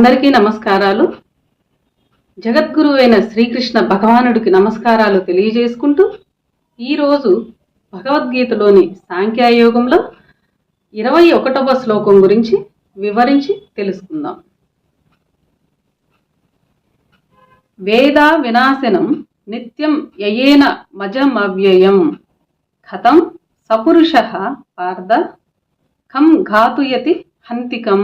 అందరికీ నమస్కారాలు. జగద్గురు అయిన శ్రీకృష్ణ భగవానుడికి నమస్కారాలు తెలియజేసుకుంటూ ఈరోజు భగవద్గీతలోని సాంఖ్యాయోగంలో ఇరవై ఒకటవ శ్లోకం గురించి వివరించి తెలుసుకుందాం. వేద వినాశనం నిత్యం యయేన మజమవ్యయం కథం సపురుష పార్థ కం ఘాతుయతి హంతికం.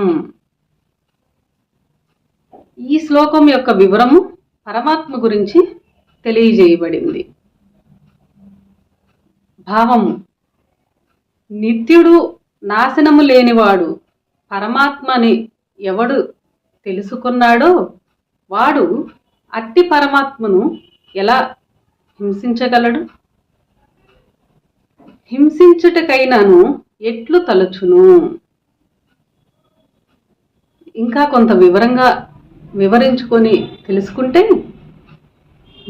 ఈ శ్లోకం యొక్క వివరము పరమాత్మ గురించి తెలియజేయబడింది. భావము. నిత్యుడు నాశనము లేనివాడు పరమాత్మని ఎవడు తెలుసుకున్నాడో వాడు అట్టి పరమాత్మను ఎలా హింసించగలడు? హింసించుటకైనాను ఎట్లు తలచును? ఇంకా కొంత వివరంగా వివరించుకొని తెలుసుకుంటే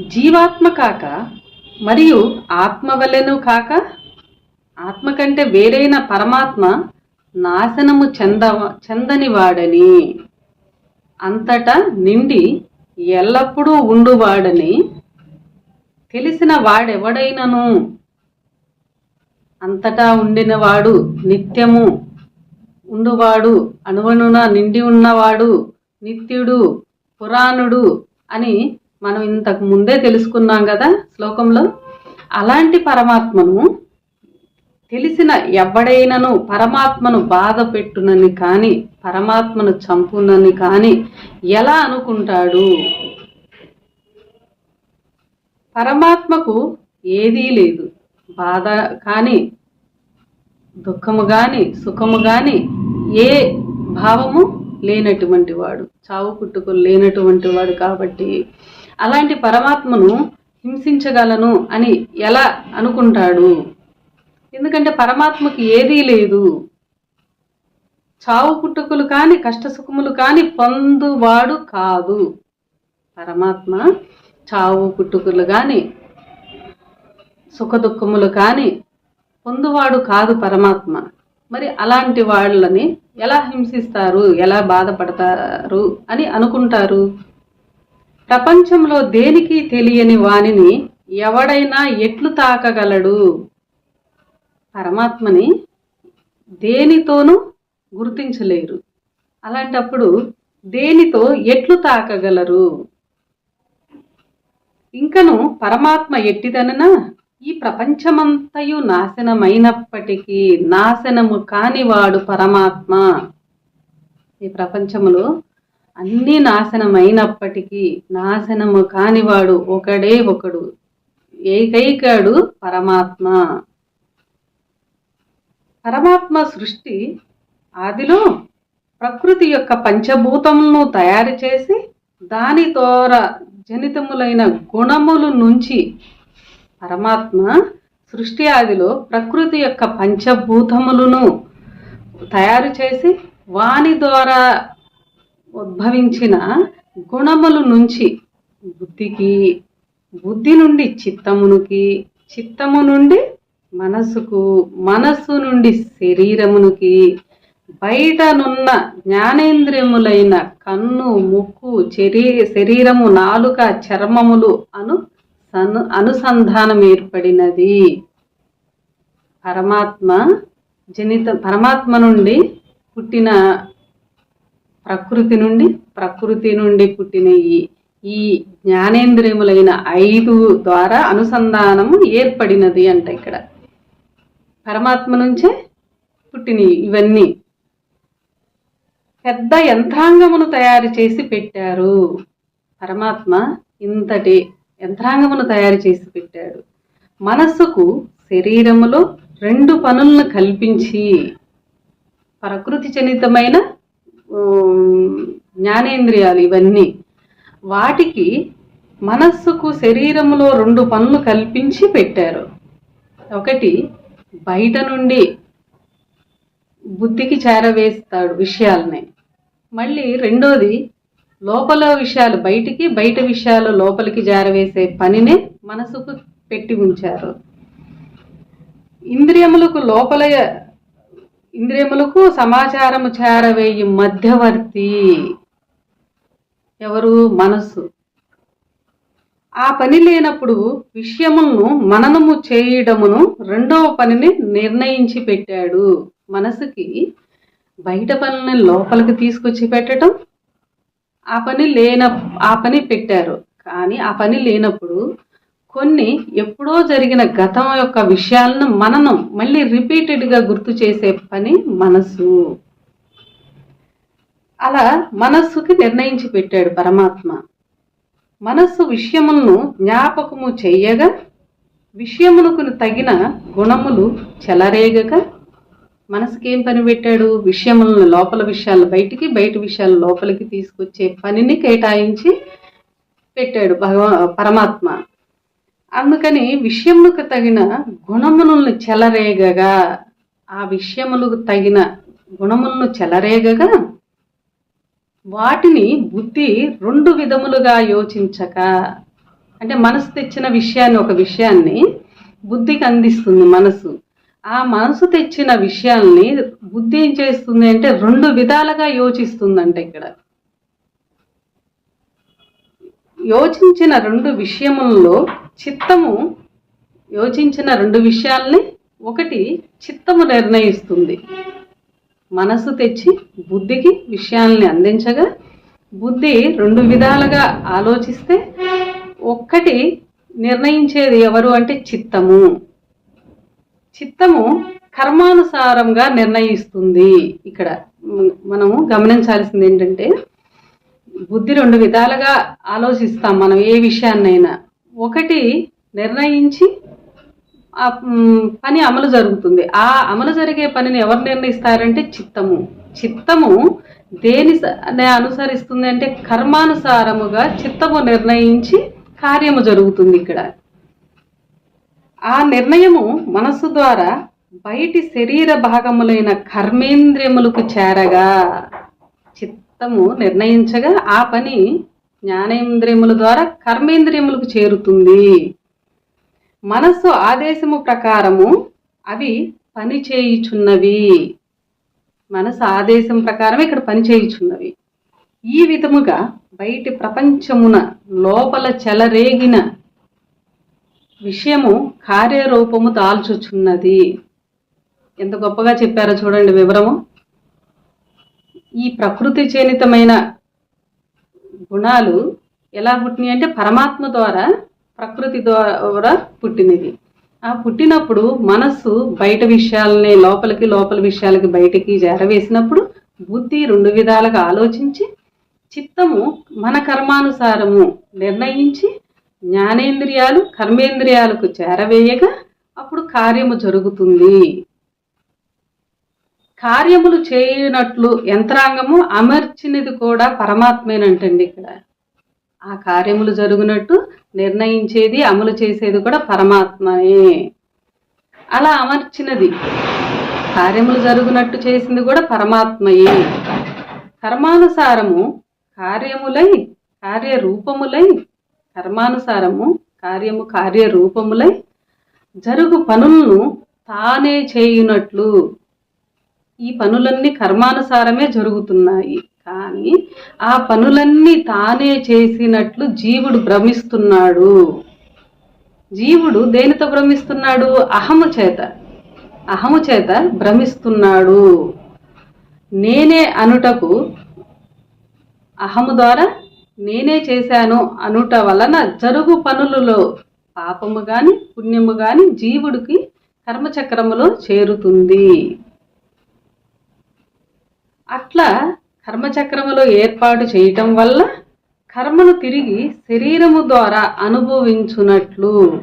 జీవాత్మ కాక మరియు ఆత్మవలెను కాక ఆత్మ కంటే వేరైన పరమాత్మ నాశనము చెంద చెందని వాడని అంతటా నిండి ఎల్లప్పుడూ ఉండువాడని తెలిసిన వాడెవడైనను? అంతటా ఉండినవాడు నిత్యము ఉండువాడు అణువణున నిండి ఉన్నవాడు నిత్యుడు పురాణుడు అని మనం ఇంతకు ముందే తెలుసుకున్నాం కదా శ్లోకంలో. అలాంటి పరమాత్మను తెలిసిన ఎవడైనను పరమాత్మను బాధ పెట్టునని కానీ పరమాత్మను చంపునని కానీ ఎలా అనుకుంటాడు? పరమాత్మకు ఏదీ లేదు. బాధ కానీ దుఃఖము కానీ సుఖము కానీ ఏ భావము లేనటువంటి వాడు చావు పుట్టుకలు లేనటువంటి వాడు కాబట్టి అలాంటి పరమాత్మను హింసించగలను అని ఎలా అనుకుంటాడు? ఎందుకంటే పరమాత్మకి ఏదీ లేదు. చావు పుట్టుకలు కానీ కష్టసుఖములు కానీ పొందువాడు కాదు. పరమాత్మ చావు పుట్టుకలు కానీ సుఖదుఖములు కానీ పొందువాడు కాదు పరమాత్మ. మరి అలాంటి వాళ్ళని ఎలా హింసిస్తారు? ఎలా బాధపడతారు? అని అనుకుంటారు. ప్రపంచంలో దేనికి తెలియని వానిని ఎవడైనా ఎట్లు తాకగలడు? పరమాత్మని దేనితోనూ గుర్తించలేరు. అలాంటప్పుడు దేనితో ఎట్లు తాకగలరు? ఇంకను పరమాత్మ ఎట్టిదననా? ఈ ప్రపంచమంతయు నాశనమైనప్పటికీ నాశనము కానివాడు పరమాత్మ. ఈ ప్రపంచములో అన్నీ నాశనమైనప్పటికీ నాశనము కానివాడు ఒకడే ఒకడు ఏకైకాడు పరమాత్మ. పరమాత్మ సృష్టి ఆదిలో ప్రకృతి యొక్క పంచభూతములను తయారు చేసి దాని ద్వారా జనితములైన గుణముల నుంచి పరమాత్మ సృష్టి ఆదిలో ప్రకృతి యొక్క పంచభూతములను తయారు చేసి వాని ద్వారా ఉద్భవించిన గుణముల నుంచి బుద్ధికి బుద్ధి నుండి చిత్తమునికి చిత్తము నుండి మనసుకు మనస్సు నుండి శరీరమునికి బయటనున్న జ్ఞానేంద్రియములైన కన్ను ముక్కు చెరీ శరీరము నాలుక చర్మములు అను అను అనుసంధానం ఏర్పడినది. పరమాత్మ జనిత పరమాత్మ నుండి పుట్టిన ప్రకృతి నుండి ప్రకృతి నుండి పుట్టిన ఈ ఈ జ్ఞానేంద్రియములైన ఐదు ద్వారా అనుసంధానము ఏర్పడినది అంట ఇక్కడ. పరమాత్మ నుంచే పుట్టినవి ఇవన్నీ. పెద్ద యంత్రాంగమును తయారు చేసి పెట్టారు. పరమాత్మ ఇంతటి యంత్రాంగమును తయారు చేసి పెట్టాడు. మనస్సుకు శరీరములో రెండు పనులను కల్పించి ప్రకృతి జనితమైన జ్ఞానేంద్రియాలు ఇవన్నీ. వాటికి మనస్సుకు శరీరంలో రెండు పనులు కల్పించి పెట్టారు. ఒకటి బయట నుండి బుద్ధికి చేరవేస్తాడు విషయాలని. మళ్ళీ రెండోది లోపల విషయాలు బయటికి బయట విషయాలు లోపలికి జారవేసే పనినే మనసుకు పెట్టి ఉంచారు. ఇంద్రియములకు లోపల ఇంద్రియములకు సమాచారము చేరవేయి మధ్యవర్తి. ఎవరు? మనసు ఆ పని లేనప్పుడు విషయమును మననము చేయడమును రెండవ పనిని నిర్ణయించి పెట్టాడు. మనసుకి బయట పనులను లోపలికి తీసుకొచ్చి పెట్టడం ఆ పని లేన ఆ పని పెట్టారు. కానీ ఆ పని లేనప్పుడు కొన్ని ఎప్పుడో జరిగిన గతం యొక్క విషయాలను మననం మళ్ళీ రిపీటెడ్గా గుర్తు చేసే పని మనసు. అలా మనస్సుకి నిర్ణయించి పెట్టాడు పరమాత్మ. మనస్సు విషయమును జ్ఞాపకము చెయ్యగా విషయములకు తగిన గుణములు చెలరేగక మనసుకేం ఏం పని పెట్టాడు? విషయములను లోపల విషయాలు బయటికి బయట విషయాలు లోపలికి తీసుకొచ్చే పనిని కేటాయించి పెట్టాడు భగవా పరమాత్మ. అందుకని విషయములకు తగిన గుణములను చెలరేగగా ఆ విషయములకు తగిన గుణములను చెలరేగగా వాటిని బుద్ధి రెండు విధములుగా యోచించక అంటే మనసు తెచ్చిన విషయాన్ని ఒక విషయాన్ని బుద్ధికి అందిస్తుంది మనసు. ఆ మనసు తెచ్చిన విషయాల్ని బుద్ధి ఏం చేస్తుంది అంటే రెండు విధాలుగా యోచిస్తుందంట ఇక్కడ. యోచించిన రెండు విషయములలో చిత్తము యోచించిన రెండు విషయాల్ని ఒకటి చిత్తము నిర్ణయిస్తుంది. మనసు తెచ్చి బుద్ధికి విషయాల్ని అందించగా బుద్ధి రెండు విధాలుగా ఆలోచిస్తే ఒక్కటి నిర్ణయించేది ఎవరు అంటే చిత్తము. చిత్తము కర్మానుసారంగా నిర్ణయిస్తుంది. ఇక్కడ మనము గమనించాల్సింది ఏంటంటే బుద్ధి రెండు విధాలుగా ఆలోచిస్తాం మనం ఏ విషయాన్నైనా. ఒకటి నిర్ణయించి ఆ పని అమలు జరుగుతుంది. ఆ అమలు జరిగే పనిని ఎవరు నిర్ణయిస్తారంటే చిత్తము. చిత్తము దేని అనుసరిస్తుంది అంటే కర్మానుసారముగా చిత్తము నిర్ణయించి కార్యము జరుగుతుంది ఇక్కడ. ఆ నిర్ణయము మనస్సు ద్వారా బయటి శరీర భాగములైన కర్మేంద్రియములకు చేరగా చిత్తము నిర్ణయించగా ఆ పని జ్ఞానేంద్రియముల ద్వారా కర్మేంద్రియములకు చేరుతుంది. మనస్సు ఆదేశము ప్రకారము అవి పని చేయుచున్నవి. మనసు ఆదేశం ప్రకారం ఇక్కడ పని చేయుచున్నవి. ఈ విధముగా బయటి ప్రపంచమున లోపల చెలరేగిన విషయము కార్యరూపము దాల్చుచున్నది ఎంత గొప్పగా చెప్పారో చూడండి వివరము. ఈ ప్రకృతి చేనితమైన గుణాలు ఎలా పుట్టినాయి అంటే పరమాత్మ ద్వారా ప్రకృతి ద్వారా పుట్టినవి. ఆ పుట్టినప్పుడు మనస్సు బయట విషయాలని లోపలికి లోపల విషయాలకి బయటికి చేరవేసినప్పుడు బుద్ధి రెండు విధాలుగా ఆలోచించి చిత్తము మన కర్మానుసారము నిర్ణయించి జ్ఞానేంద్రియాలు కర్మేంద్రియాలకు చేరవేయగా అప్పుడు కార్యము జరుగుతుంది. కార్యములు చేయనట్లు యంత్రాంగము అమర్చినది కూడా పరమాత్మేనంటండి ఇక్కడ. ఆ కార్యములు జరుగునట్టు నిర్ణయించేది అమలు చేసేది కూడా పరమాత్మయే అలా అమర్చినది. కార్యములు జరుగునట్టు చేసింది కూడా పరమాత్మయే. కర్మానుసారము కార్యములై కార్యరూపములై కర్మానుసారము కార్యము కార్యరూపములై జరుగు పనులను తానే చేయునట్లు. ఈ పనులన్నీ కర్మానుసారమే జరుగుతున్నాయి. కానీ ఆ పనులన్నీ తానే చేసినట్లు జీవుడు భ్రమిస్తున్నాడు. జీవుడు దేనితో భ్రమిస్తున్నాడు? అహము చేత. అహము చేత భ్రమిస్తున్నాడు. నేనే అనుటకు అహము ద్వారా నేనే చేశాను అనుట వలన జరుగు పనులలో పాపము గాని పుణ్యము గాని జీవుడికి కర్మచక్రములో చేరుతుంది. అట్లా కర్మచక్రములో ఏర్పాటు చేయటం వల్ల కర్మను తిరిగి శరీరము ద్వారా అనుభవించునట్లు.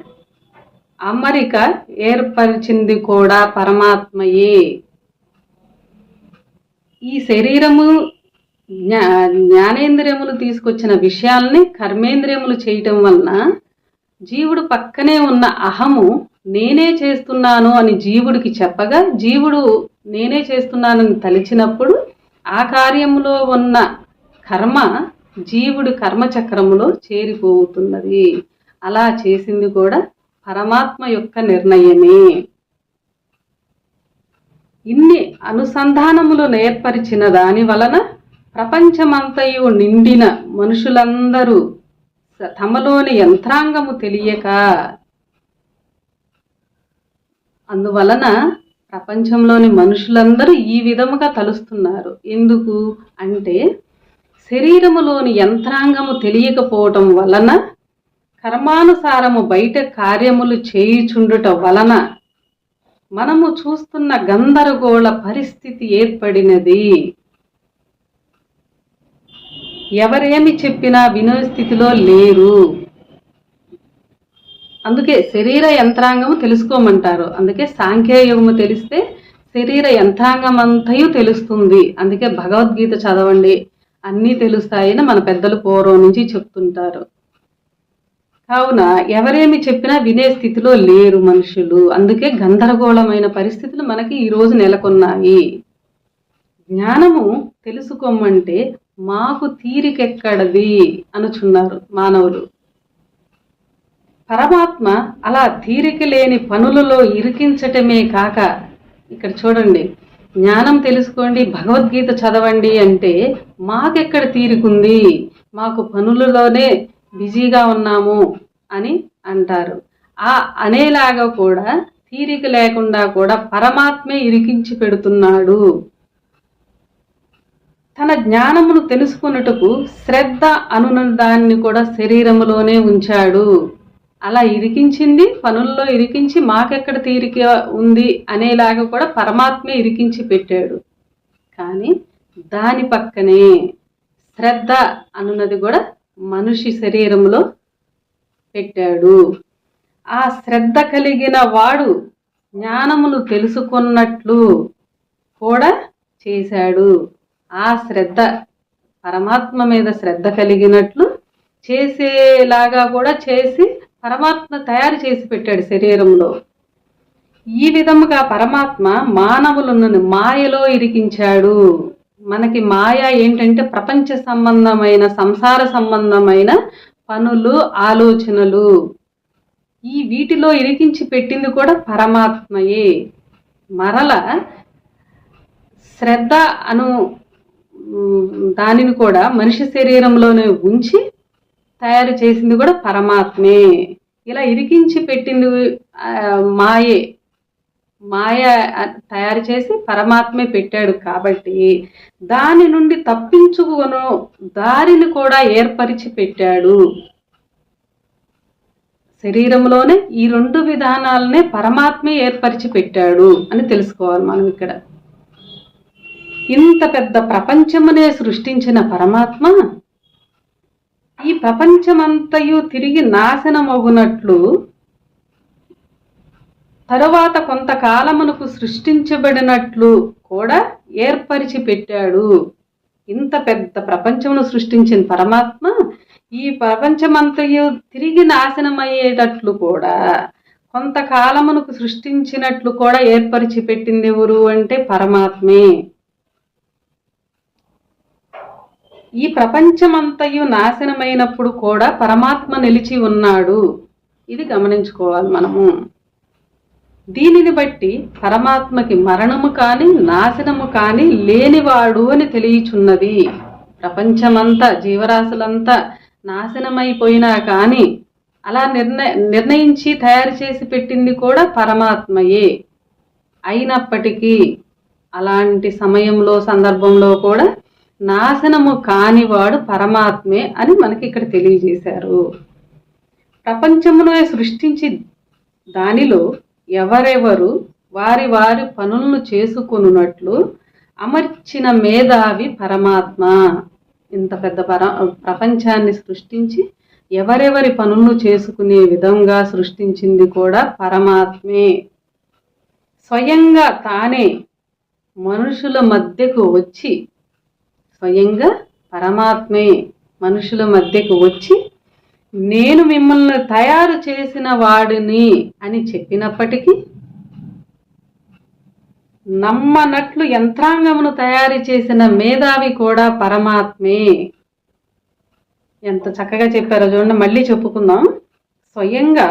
అమరిక ఏర్పరిచింది కూడా పరమాత్మయే. ఈ శరీరము జ్ఞా జ్ఞానేంద్రియములు తీసుకొచ్చిన విషయాల్ని కర్మేంద్రియములు చేయటం వలన జీవుడు పక్కనే ఉన్న అహము నేనే చేస్తున్నాను అని జీవుడికి చెప్పగా జీవుడు నేనే చేస్తున్నానని తలిచినప్పుడు ఆ కార్యములో ఉన్న కర్మ జీవుడి కర్మచక్రములో చేరిపోతున్నది. అలా చేసింది కూడా పరమాత్మ యొక్క నిర్ణయమే. ఇన్ని అనుసంధానములు నేర్పరిచిన దాని వలన ప్రపంచమంతయు నిండిన మనుషులందరూ తమలోని యంత్రాంగము తెలియక అందువలన ప్రపంచంలోని మనుషులందరూ ఈ విధముగా తలుస్తున్నారు. ఎందుకు? అంటే శరీరములోని యంత్రాంగము తెలియకపోవటం వలన కర్మానుసారము బయట కార్యములు చేయుచుండుట వలన మనము చూస్తున్న గందరగోళ పరిస్థితి ఏర్పడినది. ఎవరేమి చెప్పినా వినే స్థితిలో లేరు. అందుకే శరీర యంత్రాంగము తెలుసుకోమంటారు. అందుకే సాంఖ్యయుగము తెలిస్తే శరీర యంత్రాంగం అంతయు తెలుస్తుంది. అందుకే భగవద్గీత చదవండి. అన్నీ తెలుస్తాయని మన పెద్దలు పూర్వం నుంచి చెప్తుంటారు. కావున ఎవరేమి చెప్పినా వినే స్థితిలో లేరు మనుషులు. అందుకే గందరగోళమైన పరిస్థితులు మనకి ఈరోజు నెలకొన్నాయి. జ్ఞానము తెలుసుకోమంటే మాకు తీరికెక్కడది అనుచున్నారు మానవులు. పరమాత్మ అలా తీరిక లేని పనులలో ఇరికించటమే కాక ఇక్కడ చూడండి జ్ఞానం తెలుసుకోండి భగవద్గీత చదవండి అంటే మాకెక్కడ తీరికుంది? మాకు పనులలోనే బిజీగా ఉన్నాము అని అంటారు. ఆ అనేలాగా కూడా తీరిక లేకుండా కూడా పరమాత్మే ఇరికించి పెడుతున్నాడు. తన జ్ఞానమును తెలుసుకొనుటకు శ్రద్ధ అనున దాన్ని కూడా శరీరములోనే ఉంచాడు. అలా ఇరికించింది పనుల్లో ఇరికించి మాకెక్కడ తీరిక ఉంది అనేలాగా కూడా పరమాత్మే ఇరికించి పెట్టాడు. కానీ దాని పక్కనే శ్రద్ధ అనున్నది కూడా మనిషి శరీరంలో పెట్టాడు. ఆ శ్రద్ధ కలిగిన వాడు జ్ఞానమును తెలుసుకున్నట్లు కూడా చేశాడు. ఆ శ్రద్ధ పరమాత్మ మీద శ్రద్ధ కలిగినట్లు చేసేలాగా కూడా చేసి పరమాత్మ తయారు చేసి పెట్టాడు శరీరంలో. ఈ విధముగా పరమాత్మ మానవులను మాయలో ఇరికించాడు. మనకి మాయ ఏంటంటే ప్రపంచ సంబంధమైన సంసార సంబంధమైన పనులు ఆలోచనలు. ఈ వీటిలో ఇరికించి పెట్టింది కూడా పరమాత్మయే. మరల శ్రద్ధ అను దానిని కూడా మనిషి శరీరంలోనే ఉంచి తయారు చేసింది కూడా పరమాత్మే. ఇలా ఇరికించి పెట్టింది మాయే. మాయ తయారు చేసి పరమాత్మే పెట్టాడు కాబట్టి దాని నుండి తప్పించుకోను దారిని కూడా ఏర్పరిచి పెట్టాడు. శరీరంలోనే ఈ రెండు విధానాలనే పరమాత్మే ఏర్పరిచి పెట్టాడు అని తెలుసుకోవాలి మనం ఇక్కడ. ఇంత పెద్ద ప్రపంచమునే సృష్టించిన పరమాత్మ ఈ ప్రపంచమంతయు తిరిగి నాశనమగునట్లు తరువాత కొంతకాలమునకు సృష్టించబడినట్లు కూడా ఏర్పరిచి పెట్టాడు ఇంత పెద్ద ప్రపంచమును సృష్టించిన పరమాత్మ ఈ ప్రపంచమంతయు తిరిగి నాశనమయ్యేటట్లు కూడా కొంతకాలమునకు సృష్టించినట్లు కూడా ఏర్పరిచి పెట్టింది ఎవరు అంటే పరమాత్మే. ఈ ప్రపంచమంతయు నాశనమైనప్పుడు కూడా పరమాత్మ నిలిచి ఉన్నాడు. ఇది గమనించుకోవాలి మనము. దీనిని బట్టి పరమాత్మకి మరణము కాని నాశనము కాని లేనివాడు అని తెలియచున్నది. ప్రపంచమంతా జీవరాశులంతా నాశనమైపోయినా కానీ అలా నిర్ణయ నిర్ణయించి తయారు చేసి పెట్టింది కూడా పరమాత్మయే. అయినప్పటికీ అలాంటి సమయంలో సందర్భంలో కూడా నాశనము కానివాడు పరమాత్మే అని మనకి ఇక్కడ తెలియజేశారు. ప్రపంచమును సృష్టించి దానిలో ఎవరెవరు వారి వారి పనులను చేసుకొనున్నట్లు అమర్చిన మేధావి పరమాత్మ. ఇంత పెద్ద పర ప్రపంచాన్ని సృష్టించి ఎవరెవరి పనులను చేసుకునే విధంగా సృష్టించింది కూడా పరమాత్మే. స్వయంగా తానే మనుషుల మధ్యకు వచ్చి స్వయంగా పరమాత్మే మనుషుల మధ్యకు వచ్చి నేను మిమ్మల్ని తయారు చేసిన వాడిని అని చెప్పినప్పటికీ నమ్మనట్లు యంత్రాంగమును తయారు చేసిన మేధావి కూడా పరమాత్మే. ఎంత చక్కగా చెప్పారో చూడండి మళ్ళీ చెప్పుకుందాం. స్వయంగా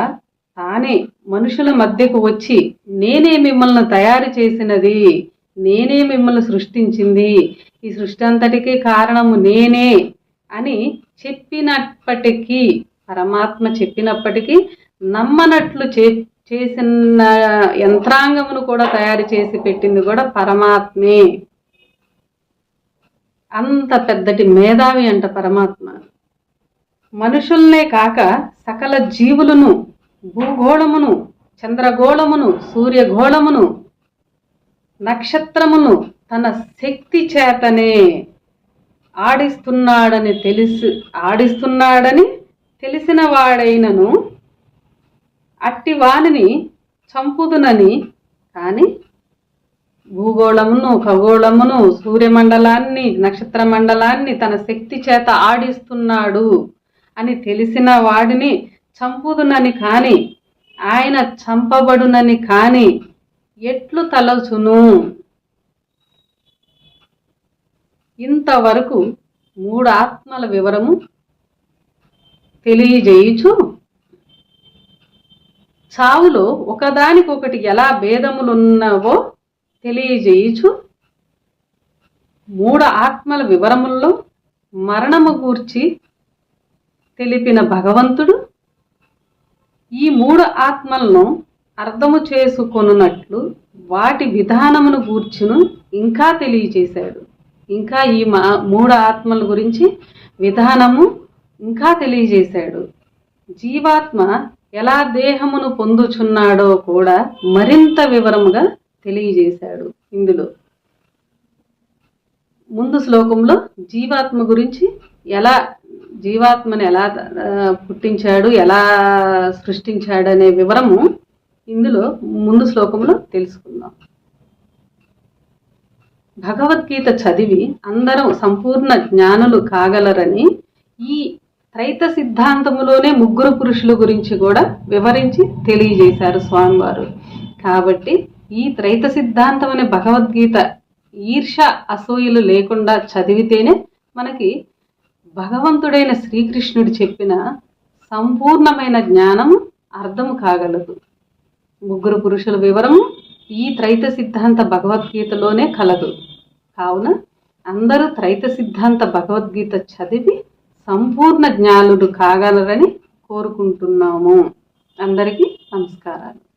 తానే మనుషుల మధ్యకు వచ్చి నేనే మిమ్మల్ని తయారు చేసినది నేనే మిమ్మల్ని సృష్టించింది ఈ సృష్టి అంతటికీ కారణము నేనే అని చెప్పినప్పటికీ పరమాత్మ చెప్పినప్పటికీ నమ్మనట్లు చే చేసిన యంత్రాంగమును కూడా తయారు చేసి పెట్టింది కూడా పరమాత్మే. అంత పెద్దటి మేధావి అంట పరమాత్మ. మనుషుల్నే కాక సకల జీవులను భూగోళమును చంద్రగోళమును సూర్యగోళమును నక్షత్రమును తన శక్తి చేతనే ఆడిస్తున్నాడని తెలిసి ఆడిస్తున్నాడని తెలిసిన వాడైనను అట్టి వానిని చంపుదునని. కానీ భూగోళమును ఖగోళమును సూర్యమండలాన్ని నక్షత్ర మండలాన్ని తన శక్తి చేత ఆడిస్తున్నాడు అని తెలిసిన వాడిని చంపుదునని కాని ఆయన చంపబడునని కాని ఎట్లు తలచును? ఇంతవరకు మూడు ఆత్మల వివరము తెలియజేయుచు చావులో ఒకదానికొకటి ఎలా భేదములున్నవో తెలియజేయుచు మూడు ఆత్మల వివరముల్లో మరణము గూర్చి తెలిపిన భగవంతుడు ఈ మూడు ఆత్మలను అర్థము చేసుకొనున్నట్లు వాటి విధానమును గూర్చును ఇంకా తెలియజేశాడు. ఇంకా ఈ మా మూడు ఆత్మల గురించి విధానము ఇంకా తెలియజేశాడు. జీవాత్మ ఎలా దేహమును పొందుచున్నాడో కూడా మరింత వివరముగా తెలియజేశాడు ఇందులో. ముందు శ్లోకంలో జీవాత్మ గురించి ఎలా జీవాత్మని ఎలా పుట్టించాడు ఎలా సృష్టించాడు అనే వివరము ఇందులో ముందు శ్లోకంలో తెలుసుకుందాం. భగవద్గీత చదివి అందరం సంపూర్ణ జ్ఞానులు కాగలరని ఈ త్రైత సిద్ధాంతములోనే ముగ్గురు పురుషుల గురించి కూడా వివరించి తెలియజేశారు స్వామివారు. కాబట్టి ఈ త్రైత సిద్ధాంతం అనే భగవద్గీత ఈర్ష అసూయలు లేకుండా చదివితేనే మనకి భగవంతుడైన శ్రీకృష్ణుడు చెప్పిన సంపూర్ణమైన జ్ఞానం అర్థం కాగలదు. ముగ్గురు పురుషుల వివరము ఈ త్రైత సిద్ధాంత భగవద్గీతలోనే కలదు. కావున అందరూ త్రైత సిద్ధాంత భగవద్గీత చదివి సంపూర్ణ జ్ఞానుడు కాగలరని కోరుకుంటున్నాము. అందరికీ నమస్కారాలు.